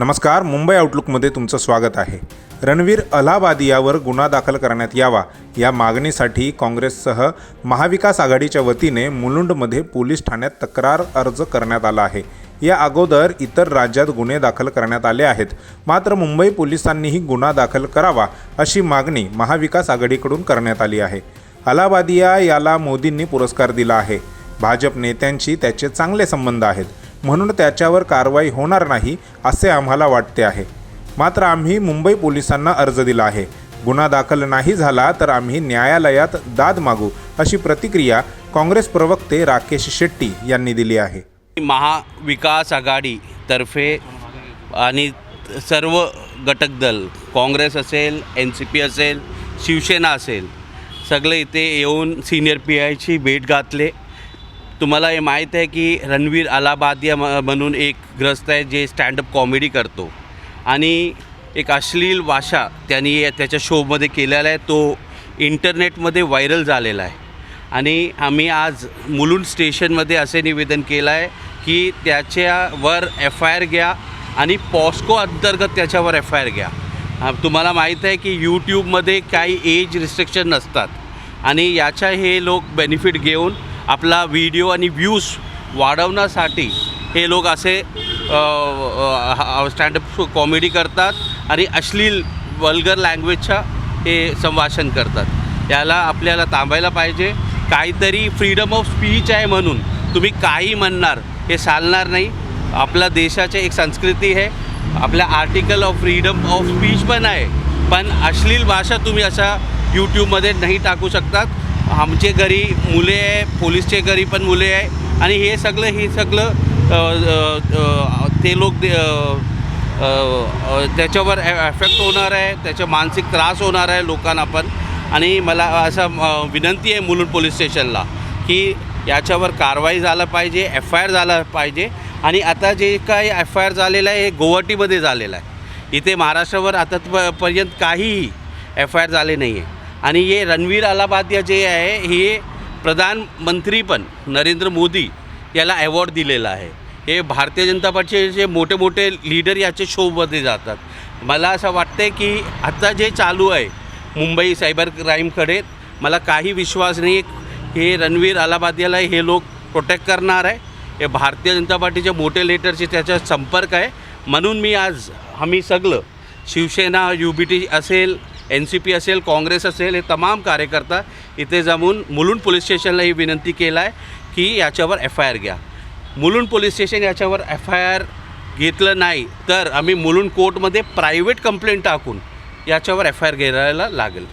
नमस्कार मुंबई आउटलुकमध्ये तुमचं स्वागत आहे. रणवीर अलाहाबादियावर गुन्हा दाखल करण्यात यावा या मागणीसाठी काँग्रेससह महाविकास आघाडीच्या वतीने मुलुंडमध्ये पोलीस ठाण्यात तक्रार अर्ज करण्यात आला आहे. या अगोदर इतर राज्यात गुन्हे दाखल करण्यात आले आहेत. मात्र मुंबई पोलिसांनीही गुन्हा दाखल करावा अशी मागणी महाविकास आघाडीकडून करण्यात आली आहे. अलाहाबादिया याला मोदींनी पुरस्कार दिला आहे. भाजप नेत्यांशी त्याचे चांगले संबंध आहेत. म्हणून त्याच्यावर कारवाई होणार नाही असे आम्हाला वाटते आहे. मात्र आम्ही मुंबई पोलिसांना अर्ज दिला आहे. गुन्हा दाखल नाही झाला तर आम्ही न्यायालयात दाद मागू अशी प्रतिक्रिया काँग्रेस प्रवक्ते राकेश शेट्टी यांनी दिली आहे. महाविकास आघाडीतर्फे आणि सर्व घटक दल काँग्रेस असेल एन सी पी असेल शिवसेना असेल सगळे इथे येऊन सिनियर पी आयची भेट घातले. तुम्हाला हे माहीत आहे की रणवीर अलाहाबादिया म म्हणून एक ग्रस्त आहे जे स्टँडअप कॉमेडी करतो. आणि एक अश्लील भाषा त्यांनी त्याच्या शोमध्ये केलेला आहे. तो इंटरनेटमध्ये व्हायरल झालेला आहे. आणि आम्ही आज मुलुंड स्टेशनमध्ये असे निवेदन केलं आहे की त्याच्यावर एफ आय आर घ्या आणि पॉस्को अंतर्गत त्याच्यावर एफ आय आर घ्या. तुम्हाला माहीत आहे की यूट्यूबमध्ये काही एज रिस्ट्रिक्शन नसतात. आणि याच्या हे लोक बेनिफिट घेऊन आपला व्हिडिओ आणि व्ह्यूज वाढवण्यासाठी हे लोक असे स्टँडअप कॉमेडी करतात आणि अश्लील वल्गर लँग्वेजच्या हे संभाषण करतात. याला आपल्याला थांबायला पाहिजे. काहीतरी फ्रीडम ऑफ स्पीच आहे म्हणून तुम्ही काही म्हणणार हे चालणार नाही. आपल्या देशाची एक संस्कृती आहे. आपल्या article of freedom of speech पण आहे. पण अश्लील भाषा तुम्ही अशा यूट्यूबमध्ये नाही टाकू शकतात. आमचे घरी मुले आहे पोलीसचे घरी पण मुले आहे. आणि हे सगळं हे सगळं ते लोक त्याच्यावर एफेक्ट होणार आहे. त्याचा मानसिक त्रास होणार आहे लोकांना पण. आणि मला असं विनंती आहे मुलुंड पोलीस स्टेशनला की याच्यावर कारवाई झालं पाहिजे एफ आय आर झाला पाहिजे. आणि आता जे काही एफ आय आर झालेलं आहे हे गुवाहाटीमध्ये झालेलं आहे. इथे महाराष्ट्रावर आता काहीही एफ आय आर झाले नाही आहे आणि हे रणवीर अलाहाबादिया जे आहे हे प्रधानमंत्री पण नरेंद्र मोदी याला अवॉर्ड दिलेला आहे. हे भारतीय जनता पार्टीचे जे मोठे मोठे लीडर याचे शोमध्ये जातात. मला असं वाटतं की आता जे चालू आहे मुंबई सायबर क्राईमकडे मला काही विश्वास नाही हे रणवीर अलाहाबादियाला हे लोक प्रोटेक्ट करणार आहे. हे भारतीय जनता पार्टीचे मोठे लीडरचे त्याचा संपर्क आहे. म्हणून मी आज आम्ही सगळं शिवसेना यू बी टी असेल एन सी पी असेल काँग्रेस असेल हे तमाम कार्यकर्ता इथे जमून मुलुंड पोलीस स्टेशनला ही विनंती केला आहे की याच्यावर एफ आय आर घ्या. मुलुंड पोलीस स्टेशन याच्यावर एफ आय आर घेतलं नाही तर आम्ही मुलुंड कोर्टमध्ये प्रायव्हेट कंप्लेंट टाकून याच्यावर एफ आय आर घ्यायला लागेल.